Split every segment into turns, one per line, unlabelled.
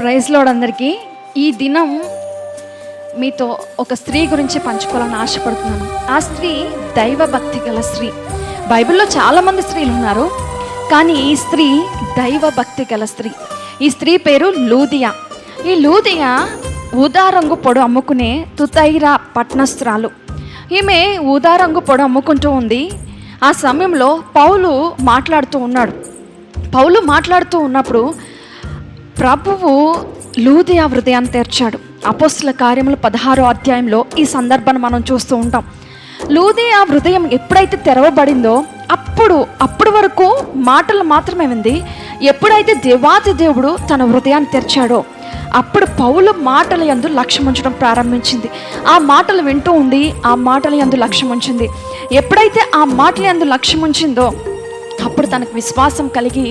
Praise load అందరికీ. ఈ దినం మీతో ఒక స్త్రీ గురించి పంచుకోవాలని ఆశపడుతున్నాను. ఆ స్త్రీ దైవ భక్తి గల స్త్రీ. బైబిల్లో చాలామంది స్త్రీలు ఉన్నారు. కానీ ఈ స్త్రీ దైవ భక్తి గల స్త్రీ. ఈ స్త్రీ పేరు లూదియా. ఈ లూదియా ఊదారంగు పొడు అమ్ముకునే తుతైరా పట్నస్త్రాలు ఈమె ఊదారంగు పొడు అమ్ముకుంటూ ఉంది. ఆ సమయంలో పౌలు మాట్లాడుతూ ఉన్నాడు. పౌలు మాట్లాడుతూ ఉన్నప్పుడు ప్రభువు లూదియా హృదయాన్ని తెర్చాడు. అపోస్తుల కార్యములు పదహారో అధ్యాయంలో ఈ సందర్భాన్ని మనం చూస్తూ ఉంటాం. లూదియా హృదయం ఎప్పుడైతే తెరవబడిందో అప్పుడు అప్పటి వరకు మాటలు మాత్రమే ఉంది ఎప్పుడైతే దేవాది దేవుడు తన హృదయాన్ని తెరిచాడో అప్పుడు పౌలు మాటల యందు లక్ష్యం ఉంచడం ప్రారంభించింది. ఆ మాటలు వింటూ ఉండి ఆ మాటల యందు లక్ష్యం ఉంచింది. ఎప్పుడైతే ఆ మాటల యందు లక్ష్యం ఉంచిందో అప్పుడు తనకు విశ్వాసం కలిగి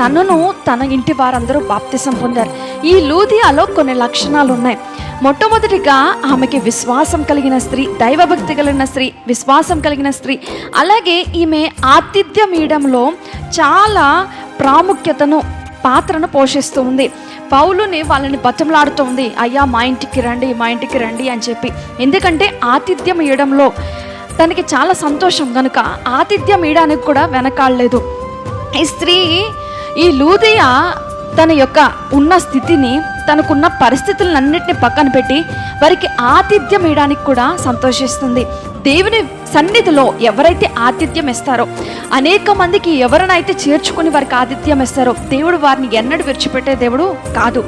తనను తన ఇంటి వారందరూ బాప్తిసం పొందారు. ఈ లూదియాలో కొన్ని లక్షణాలు ఉన్నాయి మొట్టమొదటిగా ఆమెకి విశ్వాసం కలిగిన స్త్రీ దైవభక్తి కలిగిన స్త్రీ విశ్వాసం కలిగిన స్త్రీ అలాగే ఈమె ఆతిథ్యం ఇయడంలో చాలా ప్రాముఖ్యతను పాత్రను పోషిస్తూ ఉంది. పౌలుని వాళ్ళని బతంలాడుతుంది అయ్యా మా ఇంటికి రండి మా ఇంటికి రండి అని చెప్పి. ఎందుకంటే ఆతిథ్యం ఇవ్వడంలో తనకి చాలా సంతోషం. కనుక ఆతిథ్యం ఇయడానికి కూడా వెనకాడలేదు. ఈ స్త్రీ ఈ లూదియా తన యొక్క ఉన్న స్థితిని తనకున్న పరిస్థితులన్నింటినీ పక్కన పెట్టి వారికి ఆతిథ్యం ఇవ్వడానికి కూడా సంతోషిస్తుంది. దేవుని సన్నిధిలో ఎవరైతే ఆతిథ్యం ఇస్తారో అనేక మందికి ఎవరినైతే చేర్చుకుని వారికి ఆతిథ్యం ఇస్తారో దేవుడు వారిని ఎన్నడూ విడిచిపెట్టే దేవుడు కాదు.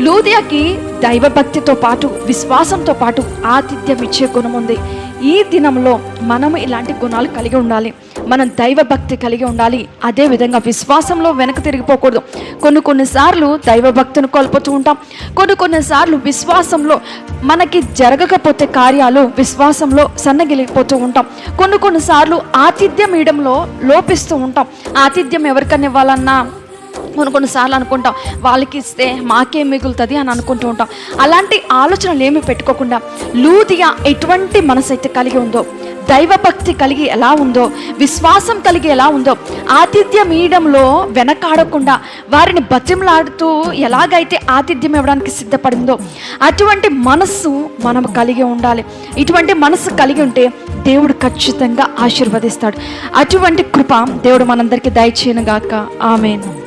లూదియాకి దైవభక్తితో పాటు విశ్వాసంతో పాటు ఆతిథ్యం ఇచ్చే గుణం ఉంది. ఈ దినంలో మనము ఇలాంటి గుణాలు కలిగి ఉండాలి. మనం దైవభక్తి కలిగి ఉండాలి. అదే విధంగా విశ్వాసంలో వెనక తిరిగిపోకూడదు. కొన్ని కొన్నిసార్లు దైవభక్తిని కోల్పోతూ ఉంటాం. కొన్ని కొన్నిసార్లు విశ్వాసంలో మనకి జరగకపోతే కార్యాలు విశ్వాసంలో సన్నగిలిపోతూ ఉంటాం. కొన్ని కొన్నిసార్లు ఆతిథ్యం ఇయడంలో లోపిస్తూ ఉంటాం. ఆతిథ్యం ఎవరికన్నా ఇవ్వాలన్నా కొన్ని కొన్నిసార్లు అనుకుంటాం వాళ్ళకి ఇస్తే మాకేం మిగులుతుంది అని అనుకుంటూ ఉంటాం. అలాంటి ఆలోచనలు ఏమి పెట్టుకోకుండా లూదియా ఎటువంటి మనసు అయితే కలిగి ఉందో దైవభక్తి కలిగి ఎలా ఉందో విశ్వాసం కలిగి ఎలా ఉందో ఆతిథ్యం ఇయడంలో వెనకాడకుండా వారిని బతిమలాడుతూ ఎలాగైతే ఆతిథ్యం ఇవ్వడానికి సిద్ధపడిందో అటువంటి మనస్సు మనం కలిగి ఉండాలి. ఇటువంటి మనస్సు కలిగి ఉంటే దేవుడు ఖచ్చితంగా ఆశీర్వదిస్తాడు. అటువంటి కృప దేవుడు మనందరికీ దయచేయను గాక ఆమెను.